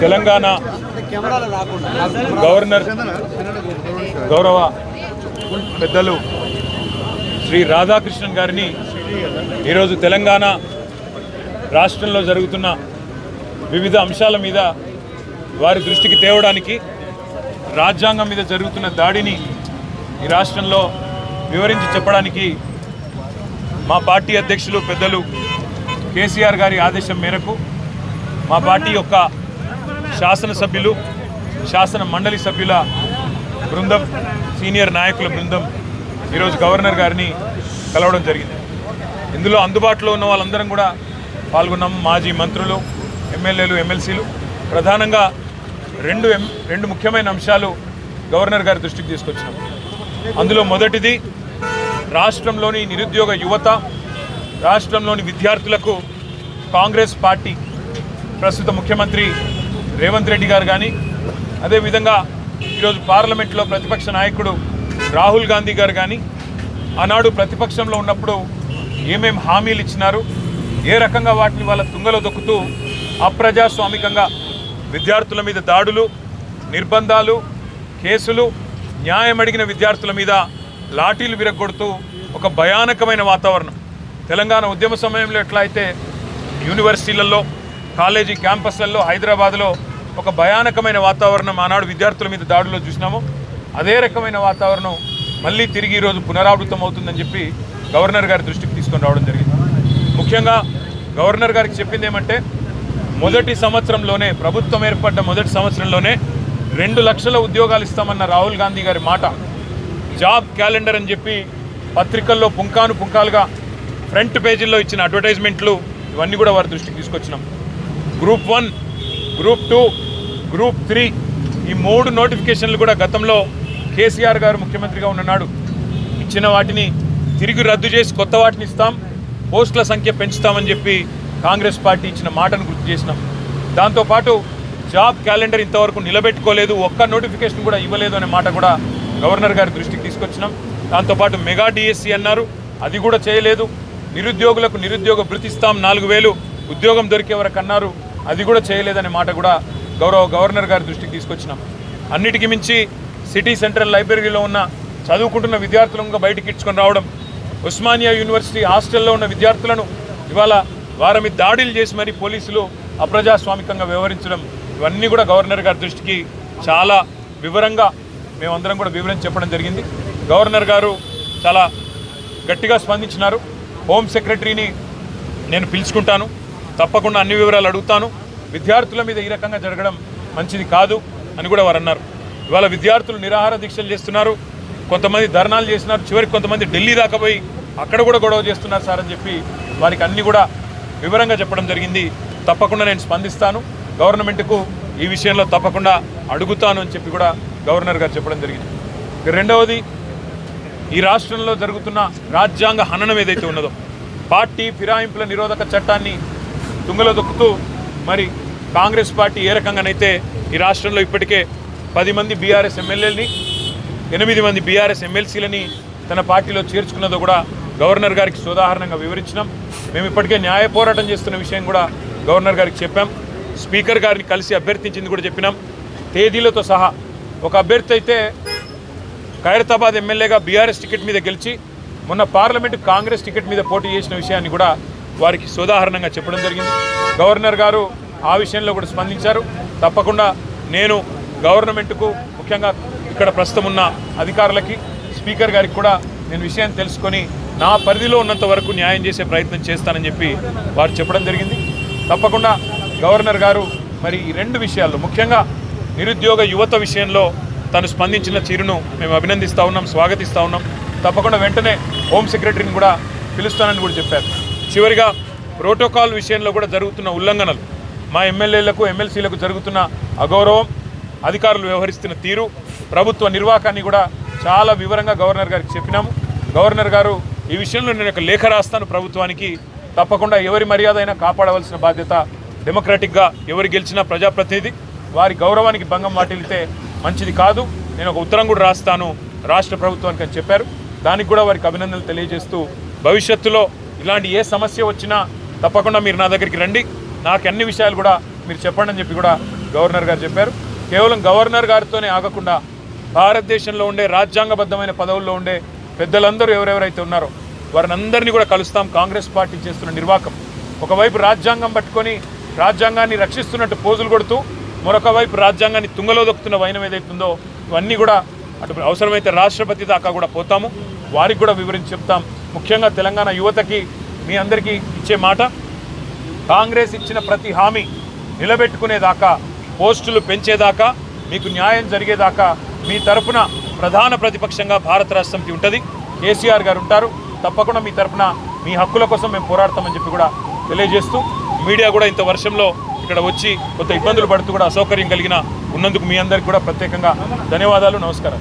Telangana governor గౌరవ పెద్దలు శ్రీ రాధాకృష్ణన్ గారిని ఈరోజు తెలంగాణ రాష్ట్రంలో జరుగుతున్న వివిధ అంశాల మీద వారి దృష్టికి తేవడానికి రాజ్యాంగం మీద జరుగుతున్న దాడిని ఈ రాష్ట్రంలో వివరించి చెప్పడానికి మా పార్టీ అధ్యక్షులు పెద్దలు కేసీఆర్ గారి ఆదేశం మేరకు మా పార్టీ యొక్క శాసనసభ్యులు శాసన మండలి సభ్యుల బృందం సీనియర్ నాయకుల బృందం ఈరోజు గవర్నర్ గారిని కలవడం జరిగింది. ఇందులో అందుబాటులో ఉన్న వాళ్ళందరం కూడా పాల్గొన్నాం. మాజీ మంత్రులు ఎమ్మెల్యేలు ఎమ్మెల్సీలు. ప్రధానంగా రెండు ఎం రెండు ముఖ్యమైన అంశాలు గవర్నర్ గారి దృష్టికి తీసుకొచ్చినాం. అందులో మొదటిది రాష్ట్రంలోని నిరుద్యోగ యువత రాష్ట్రంలోని విద్యార్థులకు కాంగ్రెస్ పార్టీ ప్రస్తుత ముఖ్యమంత్రి రేవంత్ రెడ్డి గారు కానీ అదేవిధంగా ఈరోజు పార్లమెంట్లో ప్రతిపక్ష నాయకుడు రాహుల్ గాంధీ గారు కానీ ఆనాడు ప్రతిపక్షంలో ఉన్నప్పుడు ఏమేం హామీలు ఇచ్చినారు ఏ రకంగా వాటిని వాళ్ళ తుంగలో దొక్కుతూ అప్రజాస్వామికంగా విద్యార్థుల మీద దాడులు నిర్బంధాలు కేసులు న్యాయం అడిగిన విద్యార్థుల మీద లాఠీలు విరగొడుతూ ఒక భయానకమైన వాతావరణం. తెలంగాణ ఉద్యమ సమయంలో ఎట్లా అయితే యూనివర్సిటీలలో కాలేజీ క్యాంపస్లలో హైదరాబాద్లో ఒక భయానకమైన వాతావరణం ఆనాడు విద్యార్థుల మీద దాడులో చూసినాము. అదే రకమైన వాతావరణం మళ్ళీ తిరిగి ఈరోజు పునరావృతం అవుతుందని చెప్పి గవర్నర్ గారి దృష్టికి తీసుకొని రావడం జరిగింది. ముఖ్యంగా గవర్నర్ గారికి చెప్పింది ఏమంటే మొదటి సంవత్సరంలోనే ప్రభుత్వం ఏర్పడ్డ మొదటి సంవత్సరంలోనే రెండు లక్షల ఉద్యోగాలు ఇస్తామన్న రాహుల్ గాంధీ గారి మాట జాబ్ క్యాలెండర్ అని చెప్పి పత్రికల్లో పుంకాను పుంకాలుగా ఫ్రంట్ పేజీల్లో ఇచ్చిన అడ్వర్టైజ్మెంట్లు ఇవన్నీ కూడా వారి దృష్టికి తీసుకొచ్చినాం. Group one group two group three ఈ మూడు నోటిఫికేషన్లు కూడా గతంలో కేసీఆర్ గారు ముఖ్యమంత్రిగా ఉన్ననాడు. ఇచ్చిన వాటిని తిరిగి రద్దు చేసి కొత్త వాటిని ఇస్తాం పోస్టుల సంఖ్య పెంచుతామని చెప్పి కాంగ్రెస్ పార్టీ ఇచ్చిన మాటను గుర్తు చేసినాం. దాంతోపాటు జాబ్ క్యాలెండర్ ఇంతవరకు నిలబెట్టుకోలేదు ఒక్క నోటిఫికేషన్ కూడా ఇవ్వలేదు అనే మాట కూడా గవర్నర్ గారి దృష్టికి తీసుకొచ్చినాం. దాంతోపాటు మెగా డిఎస్సి అన్నారు అది కూడా చేయలేదు. నిరుద్యోగులకు నిరుద్యోగ భృతిస్తాం నాలుగు వేలు ఉద్యోగం దొరికే వరకు అన్నారు. అది కూడా చేయలేదనే మాట కూడా గౌరవ గవర్నర్ గారి దృష్టికి తీసుకొచ్చినాం. అన్నిటికీ మించి సిటీ సెంట్రల్ లైబ్రరీలో ఉన్న చదువుకుంటున్న విద్యార్థులను బయటికి ఇచ్చుకొని రావడం ఉస్మానియా యూనివర్సిటీ హాస్టల్లో ఉన్న విద్యార్థులను ఇవాళ వారి మీద దాడులు చేసి మరీ పోలీసులు అప్రజాస్వామికంగా వ్యవహరించడం ఇవన్నీ కూడా గవర్నర్ గారి దృష్టికి చాలా వివరంగా మేమందరం కూడా వివరించి చెప్పడం జరిగింది. గవర్నర్ గారు చాలా గట్టిగా స్పందించినారు. హోమ్ సెక్రటరీని నేను పిలుచుకుంటాను. తప్పకుండా అన్ని వివరాలు అడుగుతాను. విద్యార్థుల మీద ఈ రకంగా జరగడం మంచిది కాదు అని కూడా వారు అన్నారు. ఇవాళ విద్యార్థులు నిరాహార దీక్షలు చేస్తున్నారు. కొంతమంది ధర్నాలు చేస్తున్నారు చివరికి కొంతమంది ఢిల్లీ దాకా పోయి అక్కడ కూడా గొడవ చేస్తున్నారు సార్ అని చెప్పి వారికి అన్ని కూడా వివరంగా చెప్పడం జరిగింది. తప్పకుండా నేను స్పందిస్తాను. గవర్నమెంట్కు ఈ విషయంలో తప్పకుండా అడుగుతాను అని చెప్పి కూడా గవర్నర్ గారు చెప్పడం జరిగింది. రెండవది ఈ రాష్ట్రంలో జరుగుతున్న రాజ్యాంగ హననం ఏదైతే ఉన్నదో పార్టీ ఫిరాయింపుల నిరోధక చట్టాన్ని తుంగలో దొక్కుతూ మరి కాంగ్రెస్ పార్టీ ఏ రకంగానైతే ఈ రాష్ట్రంలో ఇప్పటికే పది మంది బీఆర్ఎస్ ఎమ్మెల్యేలని ఎనిమిది మంది బీఆర్ఎస్ ఎమ్మెల్సీలని తన పార్టీలో చేర్చుకున్నదో కూడా గవర్నర్ గారికి సోదాహరణంగా వివరించినాం. మేము ఇప్పటికే న్యాయ పోరాటం చేస్తున్న విషయం కూడా గవర్నర్ గారికి చెప్పాం. స్పీకర్ గారిని కలిసి అభ్యర్థించింది కూడా చెప్పినాం. తేదీలతో సహా ఒక అభ్యర్థి అయితే ఖైరతాబాద్ ఎమ్మెల్యేగా బీఆర్ఎస్ టికెట్ మీద గెలిచి మొన్న పార్లమెంటు కాంగ్రెస్ టికెట్ మీద పోటీ చేసిన విషయాన్ని కూడా వారికి సోదాహరణంగా చెప్పడం జరిగింది. గవర్నర్ గారు ఆ విషయంలో కూడా స్పందించారు. తప్పకుండా నేను గవర్నమెంట్కు ముఖ్యంగా ఇక్కడ ప్రస్తుతం ఉన్న అధికారులకి స్పీకర్ గారికి కూడా నేను విషయాన్ని తెలుసుకొని నా పరిధిలో ఉన్నంత వరకు న్యాయం చేసే ప్రయత్నం చేస్తానని చెప్పి వారు చెప్పడం జరిగింది. తప్పకుండా గవర్నర్ గారు మరి ఈ రెండు విషయాల్లో ముఖ్యంగా నిరుద్యోగ యువత విషయంలో తను స్పందించిన తీరును మేము అభినందిస్తూ ఉన్నాం స్వాగతిస్తూ ఉన్నాం. తప్పకుండా వెంటనే హోమ్ సెక్రటరీని కూడా పిలుస్తానని కూడా చెప్పారు. చివరిగా ప్రోటోకాల్ విషయంలో కూడా జరుగుతున్న ఉల్లంఘనలు. మా ఎమ్మెల్యేలకు ఎమ్మెల్సీలకు జరుగుతున్న అగౌరవం అధికారులు వ్యవహరిస్తున్న తీరు ప్రభుత్వ నిర్వాహకాన్ని కూడా చాలా వివరంగా గవర్నర్ గారికి చెప్పినాము. గవర్నర్ గారు ఈ విషయంలో నేను ఒక లేఖ రాస్తాను ప్రభుత్వానికి. తప్పకుండా ఎవరి మర్యాద అయినా కాపాడవలసిన బాధ్యత డెమోక్రటిక్గా ఎవరు గెలిచినా ప్రజాప్రతినిధి. వారి గౌరవానికి భంగం వాటిల్లితే మంచిది కాదు. నేను ఒక ఉత్తరం కూడా రాస్తాను రాష్ట్ర ప్రభుత్వానికి అని చెప్పారు. దానికి కూడా వారికి అభినందనలు తెలియజేస్తూ భవిష్యత్తులో ఇలాంటి ఏ సమస్య వచ్చినా తప్పకుండా మీరు నా దగ్గరికి రండి. నాకు అన్ని విషయాలు కూడా మీరు చెప్పండి అని చెప్పి కూడా గవర్నర్ గారు చెప్పారు. కేవలం గవర్నర్ గారితోనే ఆగకుండా భారతదేశంలో ఉండే రాజ్యాంగబద్ధమైన పదవుల్లో ఉండే పెద్దలందరూ ఎవరెవరైతే ఉన్నారో వారిని అందరినీ కూడా కలుస్తాం. కాంగ్రెస్ పార్టీ చేస్తున్న నిర్వాకం. ఒకవైపు రాజ్యాంగం పట్టుకొని రాజ్యాంగాన్ని రక్షిస్తున్నట్టు పోజులు కొడుతూ మరొక వైపు రాజ్యాంగాన్ని తుంగలో దొక్కుతున్న వైనం ఏదైతుందో ఇవన్నీ కూడా అటు అవసరమైతే రాష్ట్రపతి దాకా కూడా పోతాము. వారికి కూడా వివరించి చెప్తాం. ముఖ్యంగా తెలంగాణ యువతకి మీ అందరికీ ఇచ్చే మాట కాంగ్రెస్ ఇచ్చిన ప్రతి హామీ నిలబెట్టుకునేదాకా పోస్టులు పెంచేదాకా మీకు న్యాయం జరిగేదాకా మీ తరపున ప్రధాన ప్రతిపక్షంగా భారత రాష్ట్రంకి ఉంటుంది. కేసీఆర్ గారు ఉంటారు. తప్పకుండా మీ తరపున మీ హక్కుల కోసం మేము పోరాడతామని చెప్పి కూడా తెలియజేస్తూ మీడియా కూడా ఇంత వర్షంలో ఇక్కడ వచ్చి కొంత ఇబ్బందులు పడుతూ కూడా అసౌకర్యం కలిగిన ఉన్నందుకు మీ అందరికీ కూడా ప్రత్యేకంగా ధన్యవాదాలు. నమస్కారం.